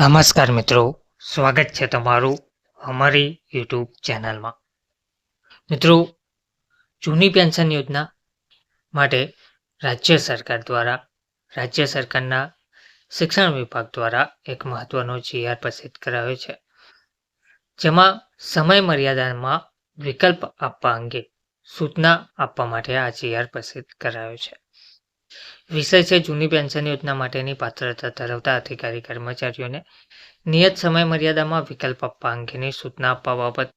નમસ્કાર મિત્રો, સ્વાગત છે તમારું અમારી યુટ્યુબ ચેનલમાં. મિત્રો, જૂની પેન્શન યોજના માટે રાજ્ય સરકાર દ્વારા, રાજ્ય સરકારના શિક્ષણ વિભાગ દ્વારા એક મહત્વનો જીઆર પ્રસિદ્ધ કરાયો છે. જેમાં સમય મર્યાદામાં વિકલ્પ આપવા અંગે સૂચના આપવા માટે આ જીઆર પ્રસિદ્ધ કરાયો છે. વિષય છે જૂની પેન્શન યોજના માટેની પાત્રતા ધરાવતા અધિકારી કર્મચારીઓને નિયત સમય મર્યાદામાં વિકલ્પ આપવા અંગેની સૂચના આપવા બાબત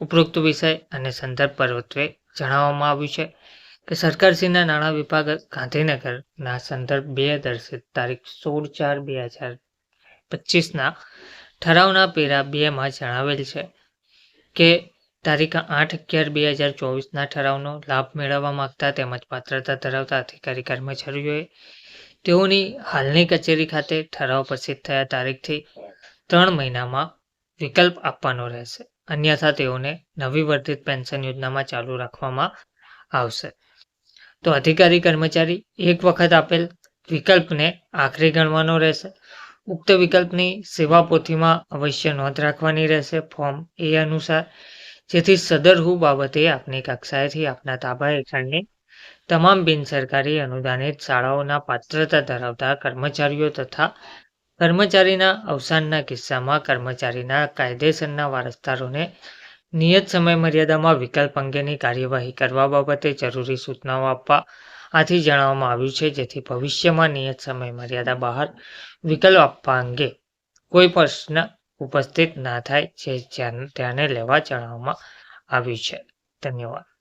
ઉપરોક્ત વિષય અને સંદર્ભ પર્વત્વે જણાવવામાં આવ્યું છે કે સરકારશ્રીના નાણાં વિભાગ ગાંધીનગરના સંદર્ભ બે દર્શિત તારીખ સોળ ચાર બે હજાર પચીસના ઠરાવના પેરા બેમાં જણાવેલ છે કે તારીખ આઠ અગિયાર બે હજાર ચોવીસના ઠરાવનો લાભ મેળવવા માગતા તેમજ પાત્રતા ધરાવતા અધિકારી કર્મચારીઓએ તેઓની હાલની કચેરી ખાતે ઠરાવ પ્રસિદ્ધ થયા તારીખથી ત્રણ મહિનામાં વિકલ્પ આપવાનો રહેશે. અન્યથા તેઓને નવી વર્ધિત પેન્શન યોજનામાં ચાલુ રાખવામાં આવશે. તો અધિકારી કર્મચારી એક વખત આપેલ વિકલ્પને આખરી ગણવાનો રહેશે. ઉક્ત વિકલ્પની સેવા પોથીમાં અવશ્ય નોંધ રાખવાની રહેશે. ફોર્મ એ અનુસાર જેથી સદરહુ બાબતે આપની કક્ષાએથી આપના તાબા હેઠળની તમામ બિનસરકારી અનુદાનિત શાળાઓના પાત્રતા ધરાવતા કર્મચારીઓ તથા કર્મચારીના અવસાનના કિસ્સામાં કર્મચારીના કાયદેસરના વારસદારોને નિયત સમય મર્યાદામાં વિકલ્પ અંગેની કાર્યવાહી કરવા બાબતે જરૂરી સૂચનાઓ આપવા આથી જણાવવામાં આવ્યું છે, જેથી ભવિષ્યમાં નિયત સમય મર્યાદા બહાર વિકલ્પ આપવા અંગે કોઈ પ્રશ્ન ઉપસ્થિત ના થાય છે ધ્યાને લેવા જણાવવામાં આવ્યું છે. ધન્યવાદ.